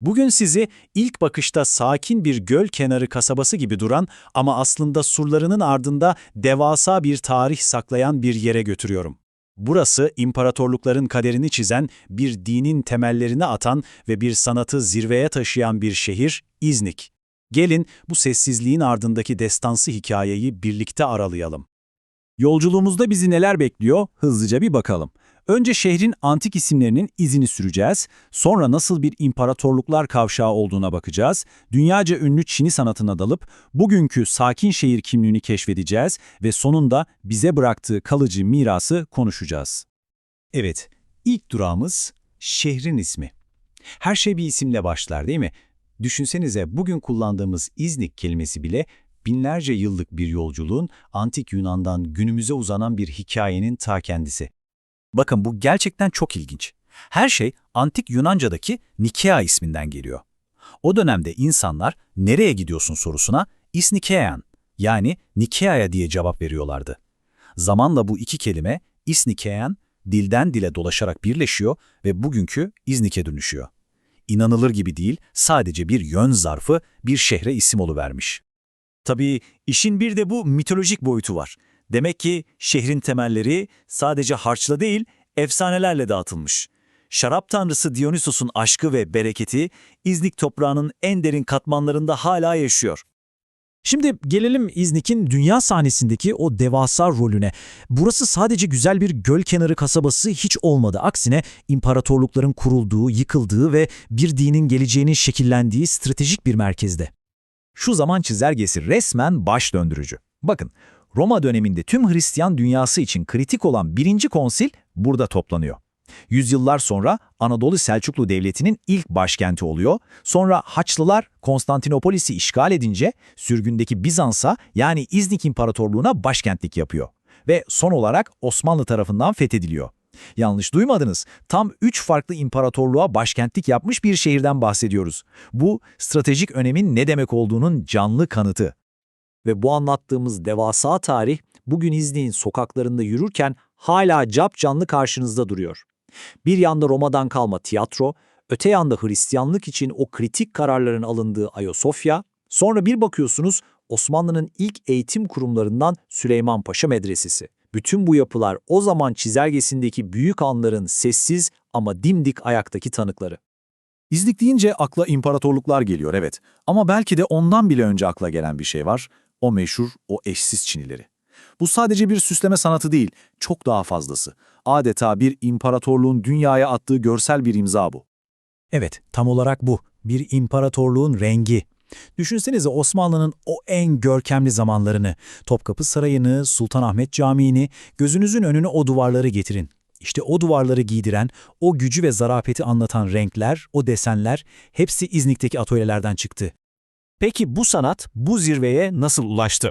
Bugün sizi ilk bakışta sakin bir göl kenarı kasabası gibi duran ama aslında surlarının ardında devasa bir tarih saklayan bir yere götürüyorum. Burası imparatorlukların kaderini çizen, bir dinin temellerini atan ve bir sanatı zirveye taşıyan bir şehir İznik. Gelin bu sessizliğin ardındaki destansı hikayeyi birlikte aralayalım. Yolculuğumuzda bizi neler bekliyor hızlıca bir bakalım. Önce şehrin antik isimlerinin izini süreceğiz, sonra nasıl bir imparatorluklar kavşağı olduğuna bakacağız, dünyaca ünlü Çin'i sanatına dalıp bugünkü sakin şehir kimliğini keşfedeceğiz ve sonunda bize bıraktığı kalıcı mirası konuşacağız. Evet, ilk durağımız şehrin ismi. Her şey bir isimle başlar değil mi? Düşünsenize bugün kullandığımız İznik kelimesi bile binlerce yıllık bir yolculuğun antik Yunan'dan günümüze uzanan bir hikayenin ta kendisi. Bakın bu gerçekten çok ilginç. Her şey antik Yunanca'daki Nikea isminden geliyor. O dönemde insanlar nereye gidiyorsun sorusuna İsnikean yani Nikea'ya diye cevap veriyorlardı. Zamanla bu iki kelime İsnikean dilden dile dolaşarak birleşiyor ve bugünkü İznik'e dönüşüyor. İnanılır gibi değil, sadece bir yön zarfı bir şehre isim oluvermiş. Tabii işin bir de bu mitolojik boyutu var. Demek ki şehrin temelleri sadece harçla değil, efsanelerle dağıtılmış. Şarap tanrısı Dionysos'un aşkı ve bereketi İznik toprağının en derin katmanlarında hala yaşıyor. Şimdi gelelim İznik'in dünya sahnesindeki o devasa rolüne. Burası sadece güzel bir göl kenarı kasabası hiç olmadı. Aksine imparatorlukların kurulduğu, yıkıldığı ve bir dinin geleceğinin şekillendiği stratejik bir merkezde. Şu zaman çizelgesi resmen baş döndürücü. Bakın, Roma döneminde tüm Hristiyan dünyası için kritik olan birinci konsil burada toplanıyor. Yüzyıllar sonra Anadolu Selçuklu Devleti'nin ilk başkenti oluyor. Sonra Haçlılar Konstantinopolis'i işgal edince sürgündeki Bizans'a yani İznik İmparatorluğu'na başkentlik yapıyor. Ve son olarak Osmanlı tarafından fethediliyor. Yanlış duymadınız. Tam üç farklı imparatorluğa başkentlik yapmış bir şehirden bahsediyoruz. Bu stratejik önemin ne demek olduğunun canlı kanıtı. Ve bu anlattığımız devasa tarih bugün İznik'in sokaklarında yürürken hala cap canlı karşınızda duruyor. Bir yanda Roma'dan kalma tiyatro, öte yanda Hristiyanlık için o kritik kararların alındığı Ayasofya, sonra bir bakıyorsunuz Osmanlı'nın ilk eğitim kurumlarından Süleyman Paşa Medresesi. Bütün bu yapılar o zaman çizelgesindeki büyük anların sessiz ama dimdik ayaktaki tanıkları. İznik deyince akla imparatorluklar geliyor evet. Ama belki de ondan bile önce akla gelen bir şey var. O meşhur, o eşsiz Çinileri. Bu sadece bir süsleme sanatı değil, çok daha fazlası. Adeta bir imparatorluğun dünyaya attığı görsel bir imza bu. Evet, tam olarak bu. Bir imparatorluğun rengi. Düşünsenize Osmanlı'nın o en görkemli zamanlarını, Topkapı Sarayı'nı, Sultanahmet Camii'ni, gözünüzün önüne o duvarları getirin. İşte o duvarları giydiren, o gücü ve zarafeti anlatan renkler, o desenler hepsi İznik'teki atölyelerden çıktı. Peki bu sanat bu zirveye nasıl ulaştı?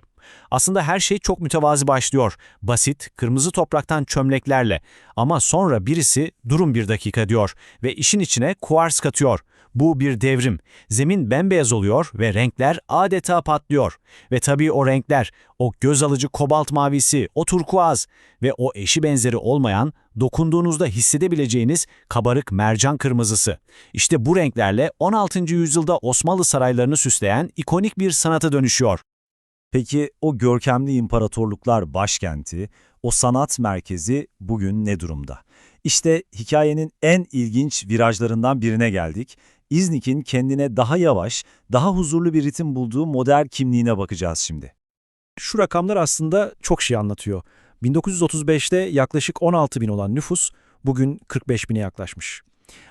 Aslında her şey çok mütevazi başlıyor. Basit, kırmızı topraktan çömleklerle. Ama sonra birisi durun bir dakika diyor ve işin içine kuars katıyor. Bu bir devrim. Zemin bembeyaz oluyor ve renkler adeta patlıyor. Ve tabii o renkler, o göz alıcı kobalt mavisi, o turkuaz ve o eşi benzeri olmayan, dokunduğunuzda hissedebileceğiniz kabarık mercan kırmızısı. İşte bu renklerle 16. yüzyılda Osmanlı saraylarını süsleyen ikonik bir sanata dönüşüyor. Peki o görkemli imparatorluklar başkenti, o sanat merkezi bugün ne durumda? İşte hikayenin en ilginç virajlarından birine geldik. İznik'in kendine daha yavaş, daha huzurlu bir ritim bulduğu modern kimliğine bakacağız şimdi. Şu rakamlar aslında çok şey anlatıyor. 1935'te yaklaşık 16 bin olan nüfus bugün 45 bine yaklaşmış.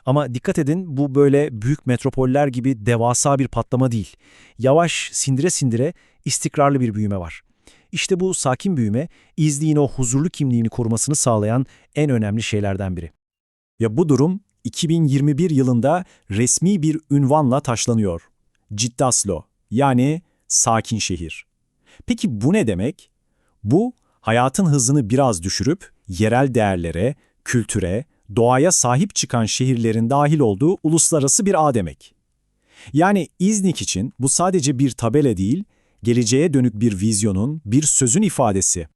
Ama dikkat edin bu böyle büyük metropoller gibi devasa bir patlama değil. Yavaş, sindire sindire istikrarlı bir büyüme var. İşte bu sakin büyüme İznik'in o huzurlu kimliğini korumasını sağlayan en önemli şeylerden biri. Ya bu durum 2021 yılında resmi bir ünvanla taşlanıyor. Ciddaslo yani sakin şehir. Peki bu ne demek? Bu hayatın hızını biraz düşürüp yerel değerlere, kültüre, doğaya sahip çıkan şehirlerin dahil olduğu uluslararası bir ağ demek. Yani İznik için bu sadece bir tabela değil, geleceğe dönük bir vizyonun, bir sözün ifadesi.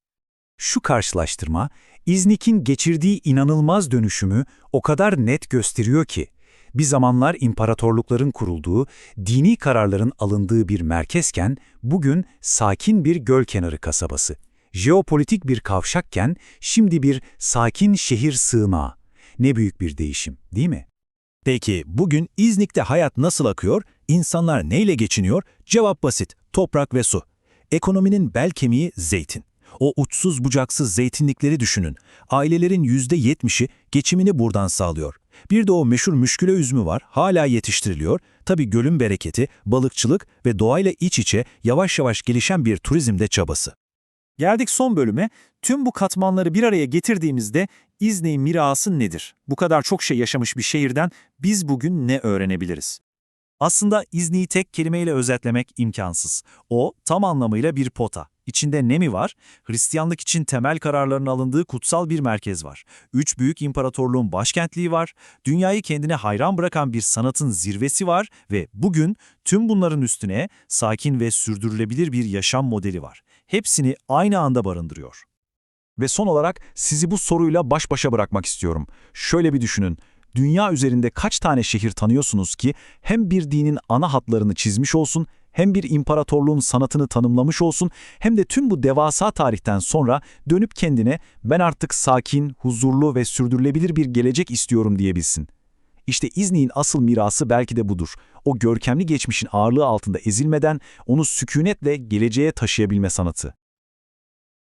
Şu karşılaştırma, İznik'in geçirdiği inanılmaz dönüşümü o kadar net gösteriyor ki, bir zamanlar imparatorlukların kurulduğu, dini kararların alındığı bir merkezken, bugün sakin bir göl kenarı kasabası. Jeopolitik bir kavşakken, şimdi bir sakin şehir sığınağı. Ne büyük bir değişim, değil mi? Peki bugün İznik'te hayat nasıl akıyor? İnsanlar neyle geçiniyor? Cevap basit, toprak ve su. Ekonominin bel kemiği zeytin. O uçsuz bucaksız zeytinlikleri düşünün. Ailelerin %70'i geçimini buradan sağlıyor. Bir de o meşhur müşküle üzümü var, hala yetiştiriliyor. Tabii gölün bereketi, balıkçılık ve doğayla iç içe yavaş yavaş gelişen bir turizmde çabası. Geldik son bölüme. Tüm bu katmanları bir araya getirdiğimizde İznik'in mirası nedir? Bu kadar çok şey yaşamış bir şehirden biz bugün ne öğrenebiliriz? Aslında İznik'i tek kelimeyle özetlemek imkansız. O tam anlamıyla bir pota. İçinde ne mi var? Hristiyanlık için temel kararların alındığı kutsal bir merkez var. Üç büyük imparatorluğun başkentliği var. Dünyayı kendine hayran bırakan bir sanatın zirvesi var ve bugün tüm bunların üstüne sakin ve sürdürülebilir bir yaşam modeli var. Hepsini aynı anda barındırıyor. Ve son olarak sizi bu soruyla baş başa bırakmak istiyorum. Şöyle bir düşünün. Dünya üzerinde kaç tane şehir tanıyorsunuz ki hem bir dinin ana hatlarını çizmiş olsun, hem bir imparatorluğun sanatını tanımlamış olsun, hem de tüm bu devasa tarihten sonra dönüp kendine ben artık sakin, huzurlu ve sürdürülebilir bir gelecek istiyorum diyebilsin. İşte İznik'in asıl mirası belki de budur. O görkemli geçmişin ağırlığı altında ezilmeden onu sükunetle geleceğe taşıyabilme sanatı.